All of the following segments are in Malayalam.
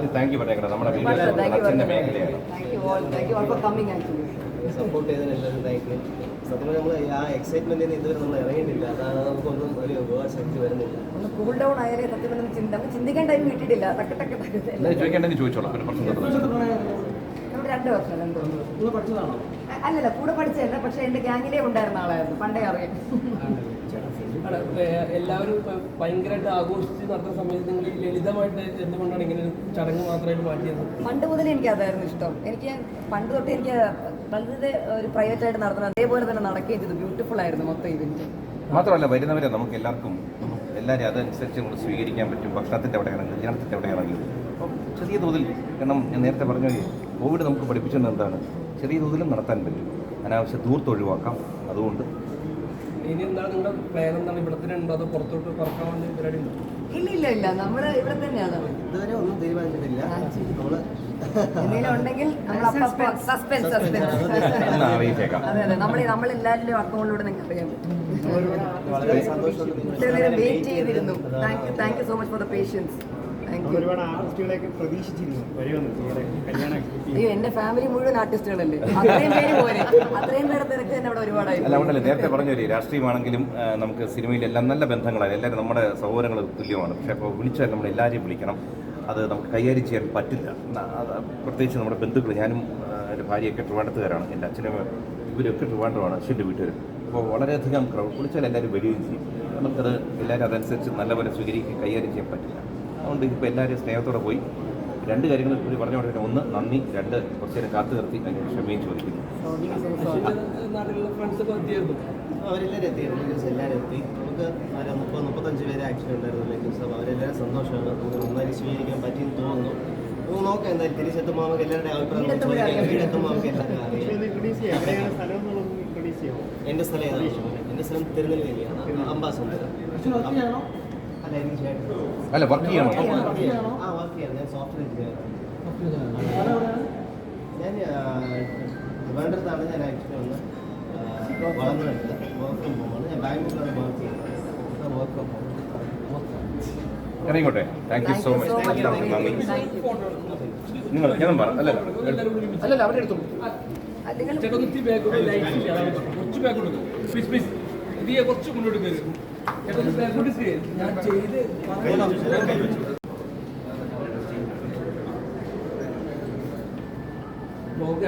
ആദ്യം താങ്ക് യു പറഞ്ഞേക്കണം നമ്മുടെ വീഡിയോസ് അച്ഛന്റെ. മേഖലയാണ്. Thank you all. Thank you all for coming actually. Support ചെയ്തതിന് എല്ലാവരും താങ്ക് യു സത്യം നമ്മൾ ആ എക്സൈറ്റ്മെന്റിൽ നിന്ന് ഇതുവരെ നമ്മൾ ഇറങ്ങിയിട്ടില്ല. അതാണ് നമുക്കൊന്നും ഒരു വേർഡ് ശക്തി വരുന്നില്ല. ഒന്ന് കൂൾ ഡൗൺ ആയാലേ സത്യം ചിന്തിക്കാൻ ടൈം കിട്ടിയിട്ടില്ല. ചോദിക്കേണ്ടെങ്കിൽ ചോദിച്ചോളാം. പിന്നെ രണ്ടു വർഷം രണ്ട് പഠിച്ചതാണോ? അല്ലല്ല കൂടെ പഠിച്ചതല്ല പക്ഷെ എന്റെ ഗ്യാങ്ങിലേ ഉണ്ടായിരുന്ന ആളായിരുന്നു പണ്ടേ അറിയാം. എല്ലാവരും ഭയങ്കരമായിട്ട് ആഘോഷിച്ച് നടത്തുന്ന സമയത്ത് നിങ്ങൾ ലളിതമായിട്ട് എന്തുകൊണ്ടാണ് ഇങ്ങനെ ഒരു ചടങ്ങ് മാത്രമായിട്ട് മാറ്റിയത്? പണ്ട് മുതൽ എനിക്ക് അതായിരുന്നു ഇഷ്ടം. എനിക്ക് പണ്ട് തൊട്ട് എനിക്ക് വളരെ ഒരു പ്രൈവറ്റ് ആയിട്ട് നടത്തുന്നത് അതേപോലെ തന്നെ നടക്കുകയും ചെയ്തു. ബ്യൂട്ടിഫുൾ ആയിരുന്നു മൊത്തം ഇവന്റ് മാത്രമല്ല വരുന്നവരെ നമുക്ക് എല്ലാവർക്കും എല്ലാവരും അതനുസരിച്ച് നമ്മൾ സ്വീകരിക്കാൻ പറ്റും. ഭക്ഷണത്തിന്റെ അവിടെയാണ് അവിടെ അവിടെയാണെങ്കിലും അപ്പം ചെറിയ തോതിൽ കാരണം ഞാൻ നേരത്തെ പറഞ്ഞ കോവിഡ് നമുക്ക് പഠിപ്പിച്ചത് എന്താണ്? ചെറിയ തോതിലും നടത്താൻ പറ്റും. അനാവശ്യ ദൂർത്ത് ഒഴിവാക്കാം. അതുകൊണ്ട് ഇനി എന്താണ് നിങ്ങളുടെ പ്ലാൻ എന്താണ്? ഇവിടെ തന്നെ ഉണ്ടോ? അതോ പുറത്തോട്ട് പറക്കാൻ വേണ്ടി പരിപാടി ഉണ്ടോ? ഇല്ല ഇല്ല ഇല്ല. നമ്മൾ ഇവിടെ തന്നെയാണ്. ഇതുവരെ ഒന്നും തീരുമാനിച്ചിട്ടില്ല. നമ്മൾ എന്തെങ്കിലും ഉണ്ടെങ്കിൽ നമ്മൾ സസ്പെൻസ് സസ്പെൻസ് അറിയിച്ചേക്കാം. അതെ അതെ. നമ്മൾ നമ്മളെല്ലാവരുടെയും അക്കൗണ്ടിലൂടെ നിങ്ങൾക്ക് അറിയാൻ പറ്റും വെയിറ്റ് ചെയ്തിരുന്നു. Thank you thank you so much for the patience അയ്യോ എന്റെ ഫാമിലി മുഴുവൻ ആർട്ടിസ്റ്റുകളല്ലേ? അത്രയും പേര് പോലെ. അത്രയും പേരെ തിരക്ക് തന്നെ അവിടെ ഒരുപാടായി. അല്ല അതുകൊണ്ടല്ലേ നേരത്തെ പറഞ്ഞ പോലെ രാഷ്ട്രീയമാണെങ്കിലും നമുക്ക് സിനിമയിലെല്ലാം നല്ല ബന്ധങ്ങളാണ്. എല്ലാവരും നമ്മുടെ സഹോദരങ്ങൾ തുല്യമാണ്. പക്ഷെ അപ്പോൾ വിളിച്ചാൽ നമ്മൾ എല്ലാവരെയും വിളിക്കണം. അത് നമുക്ക് കൈകാര്യം ചെയ്യാൻ പറ്റില്ല. അത് പ്രത്യേകിച്ച് നമ്മുടെ ബന്ധുക്കൾ ഞാനും എന്റെ ഭാര്യയൊക്കെ ട്രിവാണ്ടത്തുകാരാണ് എന്റെ അച്ഛനും ഇവരൊക്കെ ട്രിവാണ്ടമാണ് അച്ഛന്റെ വീട്ടുകാർ. അപ്പോൾ വളരെയധികം ക്രൗഡ് വിളിച്ചാൽ എല്ലാവരും വരികയും ചെയ്യും. നമുക്കത് എല്ലാവരും അതനുസരിച്ച് നല്ലപോലെ സ്വീകരിക്കുകയും കൈകാര്യം ചെയ്യാൻ പറ്റില്ല. അതുകൊണ്ട് ഇപ്പോൾ എല്ലാവരും സ്നേഹത്തോടെ പോയി. രണ്ട് കാര്യങ്ങൾ കൂടി പറഞ്ഞു കൊടുക്കുന്നത് ഒന്ന് നന്ദി. രണ്ട് കുറച്ച് നേരം കാത്തു നിർത്തി. അതിന് ക്ഷമയും ചോദിക്കുന്നു. അവരെല്ലാവരും എത്തി. റിലേറ്റീവ്സ് എല്ലാവരും എത്തി. നമുക്ക് ഒരു മുപ്പത് മുപ്പത്തഞ്ച് പേര് ആക്ച്വലി ഉണ്ടായിരുന്നു റിലേറ്റീവ്സ് അപ്പോൾ അവരെല്ലാവരും സന്തോഷമാണ്. നമുക്ക് നന്നായി സ്വീകരിക്കാൻ പറ്റിയെന്ന് തോന്നുന്നു. നമുക്ക് നോക്കാം എന്തായാലും തിരിച്ചെത്തുമ്പോൾ നമുക്ക് എല്ലാവരുടെ അഭിപ്രായം ചോദിക്കാം. വീടെത്തുമ്പോൾ നമുക്ക് എല്ലാവർക്കും അറിയാം. എന്റെ സ്ഥലം ഏതാണ് എന്റെ സ്ഥലം തിരുനെൽവേലിയാണ്. അംബാസമുദ്രം അല്ല വർക്ക് ചെയ്യണം? ഞാൻ ട്രിവാൻഡ്രത്താണ് ഞാൻ ആക്ച്വലി വർക്ക് ഫ്രം ഹോമാണ് ഞാൻ ബാംഗ്ലൂരിലാണ് വർക്ക് ചെയ്യുന്നത്. വർക്ക് ഫ്രം ഹോം ഇറങ്ങിക്കോട്ടെ. താങ്ക് യു സോ മച്ച് എല്ലാവർക്കും നന്ദി നിങ്ങൾ ഞാൻ പറ അല്ല അല്ലല്ല ഒന്ന് പറഞ്ഞത്. കുറച്ച് മുന്നോട്ട് പ്ലീസ് പ്ലീസ് ഇതിയെ കുറച്ച് മുന്നോട്ട് ഞാൻ ചെയ്ത്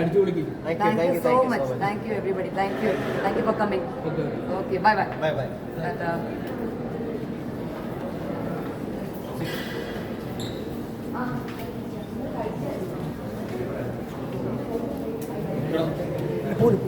അടിച്ചു വിളിക്കും thank you so much thank you everybody thank you thank you for bye. Bye bye. Bye bye bye bye tata പോരും